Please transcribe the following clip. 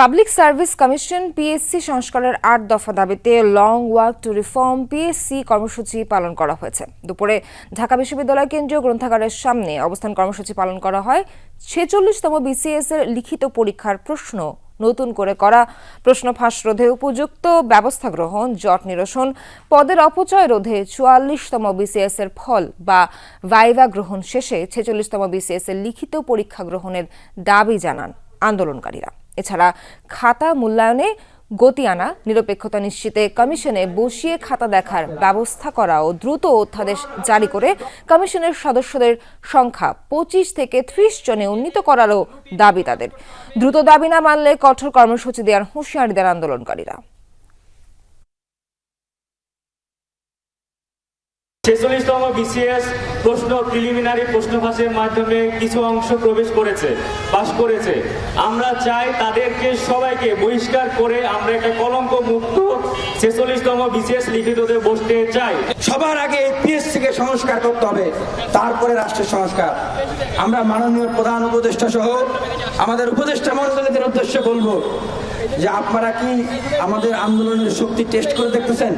Public service commission PSC সংস্কারের আট দফা দাবিতে long walk to reform PSC কর্মসূচি পালন করা হয়েছে। দুপুরে ঢাকা বিশ্ববিদ্যালয় কেন্দ্রীয় গ্রন্থাগারের সামনে অবস্থান কর্মসূচি পালন করা হয়। ছেচল্লিশতম বিসিএস এর লিখিত পরীক্ষার প্রশ্ন নতুন করে করা। প্রশ্ন ফাঁস রোধে উপযুক্ত ব্যবস্থা গ্রহণ, জট নিরসন, পদের অপচয় রোধে চুয়াল্লিশতম বিসিএস এর ফল বা ভাইভা গ্রহণ শেষে ছেচল্লিশতম বিসিএস এর লিখিত পরীক্ষা গ্রহণের দাবি জানান আন্দোলনকারীরা। এছাড়া খাতা মূল্যায়নে গতি আনা, নিরপেক্ষতা নিশ্চিতে কমিশনে বসিয়ে খাতা দেখার ব্যবস্থা করা ও দ্রুত অধ্যাদেশ জারি করে কমিশনের সদস্যদের সংখ্যা পঁচিশ থেকে ত্রিশ জনে উন্নীত করারও দাবি তাদের। দ্রুত দাবি না মানলে কঠোর কর্মসূচি দেওয়ার হুঁশিয়ারি দেন আন্দোলনকারীরা। ছেচল্লিশতম বিসিএস প্রশ্ন প্রিলিমিনারি প্রশ্ন ফাঁসের মাধ্যমে কিছু অংশ প্রবেশ করেছে, পাশ করেছে। আমরা চাই তাদেরকে সবাইকে বহিষ্কার করে আমরা একটা কলঙ্ক মুক্ত ছেচল্লিশতম বিসিএস লিখিততে বসতে চাই। সবার আগে পিএসসি কে সংস্কার করতে হবে, তারপরে রাষ্ট্রের সংস্কার। আমরা মাননীয় প্রধান উপদেষ্টা সহ আমাদের উপদেষ্টা মন্ডলীদের উদ্দেশ্যে বলব যে আপনারা কি আমাদের আন্দোলনের শক্তি টেস্ট করে দেখতেছেন?